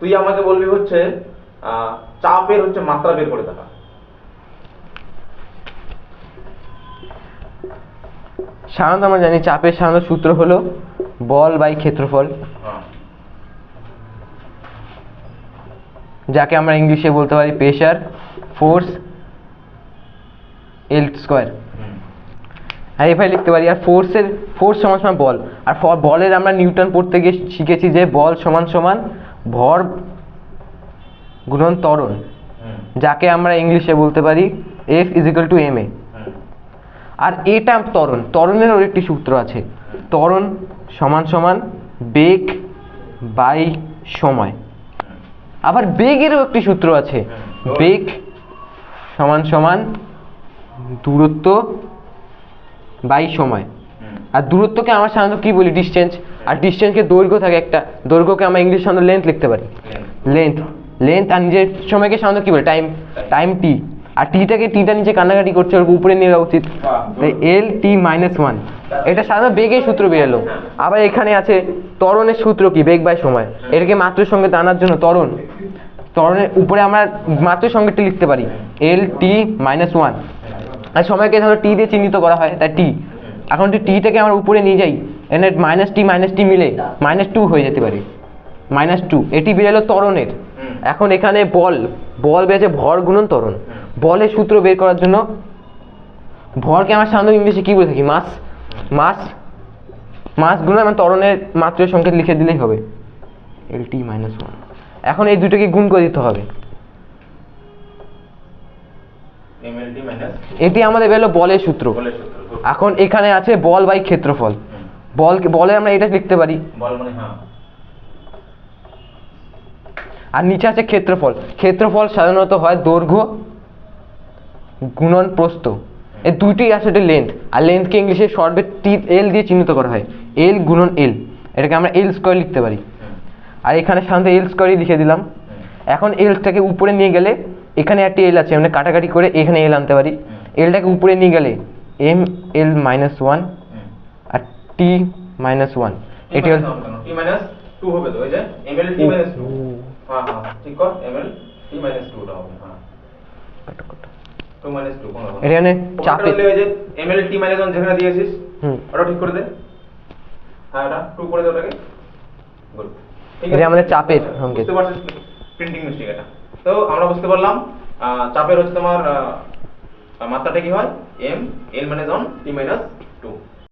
তুই আমাকে বলবি হচ্ছে চাপের হচ্ছে মাত্রা বের করে দেখা। সাধারণত আমরা জানি চাপের সাধারণত সূত্র হলো বল বাই ক্ষেত্রফল। হ্যাঁ। যাকে আমরা ইংলিশে বলতে পারি প্রেশার ফোর্স এল স্কোয়ার। আর এভাবে লিখতে পারি আর ফোর্সের ফোর্স সমান সমান বল। আর বলের আমরা নিউটন পড়তে গিয়ে শিখেছি যে বল সমান সমান ভর গুণন ত্বরণ যাকে আমরা ইংলিশে বলতে পারি F equal to M A আর এটা ত্বরণ ত্বরণেরও একটি সূত্র আছে। ত্বরণ সমান সমান বেগ বাই সময়। আবার বেগেরও একটি সূত্র আছে। বেগ সমান সমান দূরত্ব বাই সময়। আর দূরত্বকে আমরা সাধারণত কি বলি? ডিস্টেন্স আর ডিস্টেন্সকে দৈর্ঘ্য থাকে একটা। দৈর্ঘ্যকে আমরা ইংলিশ সাধারণত লেন্থ লিখতে পারি। লেন্থ লেন্থ আর নিজের সময়কে সাধারণত কী বলে? টাইম টাইম টি আর টিটাকে টিটা নিচে কান্নাকাটি করছে ওর উপরে নিয়ে যাওয়া উচিত। এল টি মাইনাস ওয়ান এটা সাধারণত বেগের সূত্র বেরোলো। আবার এখানে আছে ত্বরণের সূত্র কি? বেগ বাই সময়। এটাকে মাত্রের সঙ্গে টানার জন্য ত্বরণ। ত্বরণের উপরে আমরা মাত্রের সঙ্গেটি লিখতে পারি। এল টি মাইনাস ওয়ান আর সময়কে ধরো টি দিয়ে চিহ্নিত করা হয়, তাই টি এখন যদি টিটাকে আমরা উপরে নিয়ে যাই এনে মাইনাস টি মাইনাস টি মিলে মাইনাস টু হয়ে যেতে পারে। মাইনাস টু এটি বেরোলো ত্বরণের। হুম। এখন এখানে বল বল বেড়েছে ভর গুণন ত্বরণ। বলের সূত্র বের করার জন্য ভরকে আমার সাধারণত ইংলিশে কি বলে থাকি? মাস। মাস মাস গুণ আমরা ত্বরণের মাত্রের সংকেত লিখে দিলেই হবে। এল টি মাইনাস ওয়ান এখন এই দুটোকে গুণ করে দিতে হবে। এটি আমাদের বেরোলো বলের সূত্র। বলের সূত্র। এখন এখানে আছে বল বাই ক্ষেত্রফল। হুম। বল বলে আমরা এটা লিখতে পারি। বল মানে হ্যাঁ। আর নিচে আছে ক্ষেত্রফল। ক্ষেত্রফল সাধারণত হয় দৈর্ঘ্য গুণন প্রস্থ। এই দুইটি আসলে লেন্থ আর লেন্থকে ইংলিশে শর্টে টি এল দিয়ে চিহ্নিত করা হয়। এল গুণন এল এটাকে আমরা এল স্কোয়ার লিখতে পারি। আর এখানে সাধারণত এল স্কোয়ারই লিখে দিলাম। এখন এলটাকে উপরে নিয়ে গেলে এখানে একটি এল আছে। মানে কাটাকাটি করে এখানে এল আনতে পারি। এলটাকে উপরে নিয়ে গেলে M L minus one T minus one T এটি minus হল? T two হবে তো, এই যে, ML T minus two। হ্যাঁ, হ্যাঁ, ঠিক কর, ML T minus two টা হবে, হ্যাঁ। কোনো এখানে চাপে ওই যে T যেখানে দিয়েছিস, হুম ওটা ঠিক করে দে। হ্যাঁ, ওটা two করে দে ওটাকে। Good. এটা আমাদের চাপের সংকেত। বুঝতে পারছিস প্রিন্টিং মিস্টেক এটা তো আমরা বুঝতে পারলাম চাপের হচ্ছে তোমার মাত্রাটা কি হয় M L minus one T minus two